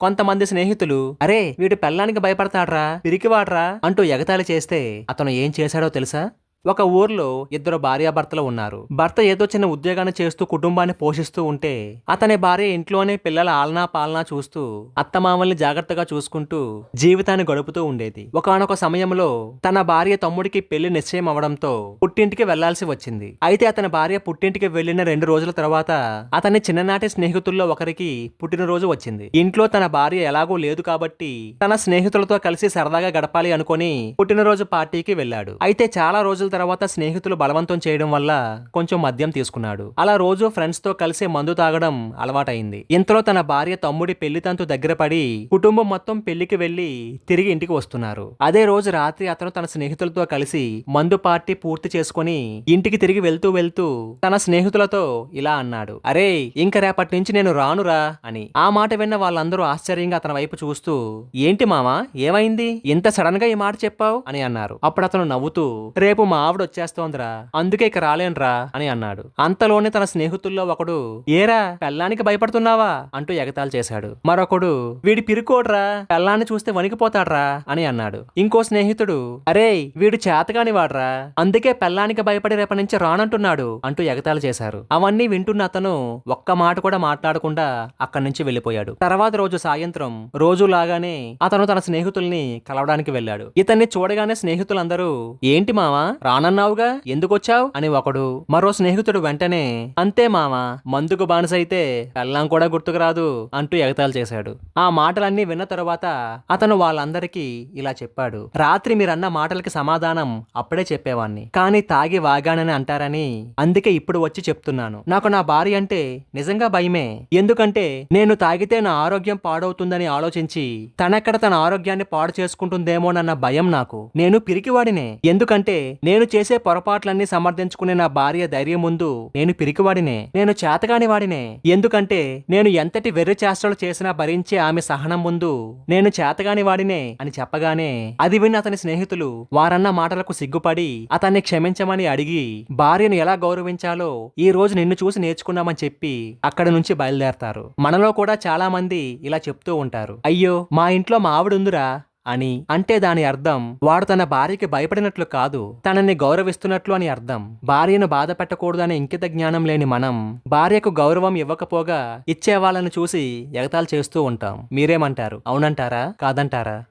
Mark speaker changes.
Speaker 1: కొంతమంది స్నేహితులు అరే వీడు పెళ్ళానికి భయపడతాడ్రా పిరికివాడ్రా అంటూ ఎగతాళి చేస్తే అతను ఏం చేశాడో తెలుసా? ఒక ఊర్లో ఇద్దరు భార్యాభర్తలు ఉన్నారు. భర్త ఏదో చిన్న ఉద్యోగాన్ని చేస్తూ కుటుంబాన్ని పోషిస్తూ ఉంటే అతని భార్య ఇంట్లోనే పిల్లల ఆలనా పాలనా చూస్తూ అత్తమామల్ని జాగ్రత్తగా చూసుకుంటూ జీవితాన్ని గడుపుతూ ఉండేది. ఒకానొక సమయంలో తన భార్య తమ్ముడికి పెళ్ళి నిశ్చయం అవడంతో పుట్టింటికి వెళ్ళాల్సి వచ్చింది. అయితే అతని భార్య పుట్టింటికి వెళ్ళిన రెండు రోజుల తర్వాత అతని చిన్ననాటి స్నేహితుల్లో ఒకరికి పుట్టినరోజు వచ్చింది. ఇంట్లో తన భార్య ఎలాగో లేదు కాబట్టి తన స్నేహితులతో కలిసి సరదాగా గడపాలి అనుకుని పుట్టినరోజు పార్టీకి వెళ్ళాడు. అయితే చాలా రోజుల తర్వాత స్నేహితులు బలవంతం చేయడం వల్ల కొంచెం మద్యం తీసుకున్నాడు. అలా రోజు ఫ్రెండ్స్తో కలిసి మందు తాగడం అలవాటైంది. ఇంతలో తన భార్య తమ్ముడి పెళ్ళి తంతు దగ్గర పడి కుటుంబం మొత్తం పెళ్ళికి వెళ్ళి తిరిగి ఇంటికి వస్తున్నారు. అదే రోజు రాత్రి అతను తన స్నేహితులతో కలిసి మందు పార్టీ పూర్తి చేసుకుని ఇంటికి తిరిగి వెళ్తూ వెళ్తూ తన స్నేహితులతో ఇలా అన్నాడు. అరే ఇంక రేపటి నుంచి నేను రానురా అని. ఆ మాట విన్న వాళ్ళందరూ ఆశ్చర్యంగా అతని వైపు చూస్తూ ఏంటి మామా ఏమైంది? ఇంత సడన్గా ఈ మాట చెప్పావు? అని అన్నారు. అప్పుడు అతను నవ్వుతూ రేపు మా ఆవిడ వచ్చేస్తోందిరా అందుకే ఇక రాలేనురా అని అన్నాడు. అంతలోనే తన స్నేహితుల్లో ఒకడు ఏరా పెళ్ళానికి భయపడుతున్నావా? అంటూ ఎగతాలు చేశాడు. మరొకడు వీడి పిరుకోడ్రా పెళ్ళాన్ని చూస్తే వణికిపోతాడ్రా? అని అన్నాడు. ఇంకో స్నేహితుడు అరే వీడు చేతగాని వాడ్రా అందుకే పెళ్ళానికి భయపడి రేపటి నుంచి రానంటున్నాడు అంటూ ఎగతాలు చేశారు. అవన్నీ వింటున్న అతను ఒక్క మాట కూడా మాట్లాడకుండా అక్కడి నుంచి వెళ్ళిపోయాడు. తర్వాత రోజు సాయంత్రం రోజు లాగానే అతను తన స్నేహితుల్ని కలవడానికి వెళ్ళాడు. ఇతన్ని చూడగానే స్నేహితులందరూ ఏంటి మావా రానన్నావుగా? ఎందుకొచ్చావు? అని ఒకడు. మరో స్నేహితుడు వెంటనే అంతే మామ మందుకు బానిసైతే పెళ్ళాం కూడా గుర్తుకు రాదు అంటూ ఎగతాళి చేశాడు. ఆ మాటలన్నీ విన్న తరువాత అతను వాళ్ళందరికీ ఇలా చెప్పాడు. రాత్రి మీరన్న మాటలకి సమాధానం అప్పుడే చెప్పేవాణ్ణి. కానీ తాగి వాగానని అంటారని అందుకే ఇప్పుడు వచ్చి చెప్తున్నాను. నాకు నా భార్య అంటే నిజంగా భయమే. ఎందుకంటే నేను తాగితే నా ఆరోగ్యం పాడవుతుందని ఆలోచించి తనెక్కడ తన ఆరోగ్యాన్ని పాడు చేసుకుంటుందేమోనన్న భయం నాకు. నేను పిరికివాడినే. ఎందుకంటే నేను చేసే పొరపాట్లన్నీ సమర్థించుకునే నా భార్య ధైర్యం ముందు నేను పిరికివాడినే. నేను చేతగాని వాడినే. ఎందుకంటే నేను ఎంతటి వెర్రి చేష్టలు చేసినా భరించే ఆమె సహనం ముందు నేను చేతగాని వాడినే అని చెప్పగానే అది విన్న అతని స్నేహితులు వారన్న మాటలకు సిగ్గుపడి అతన్ని క్షమించమని అడిగి భార్యను ఎలా గౌరవించాలో ఈ రోజు నిన్ను చూసి నేర్చుకున్నామని చెప్పి అక్కడ నుంచి బయలుదేరతారు. మనలో కూడా చాలా మంది ఇలా చెప్తూ ఉంటారు. అయ్యో మా ఇంట్లో మా ఆవిడ ఉందిరా అని అంటే దాని అర్థం వాడు తన భార్యకి భయపడినట్లు కాదు తనని గౌరవిస్తున్నట్లు అని అర్థం. భార్యను బాధ పెట్టకూడదనే ఇంకిత జ్ఞానం లేని మనం భార్యకు గౌరవం ఇవ్వకపోగా ఇచ్చే వాళ్ళని చూసి ఎగతాలు చేస్తూ ఉంటాం. మీరేమంటారు? అవునంటారా? కాదంటారా?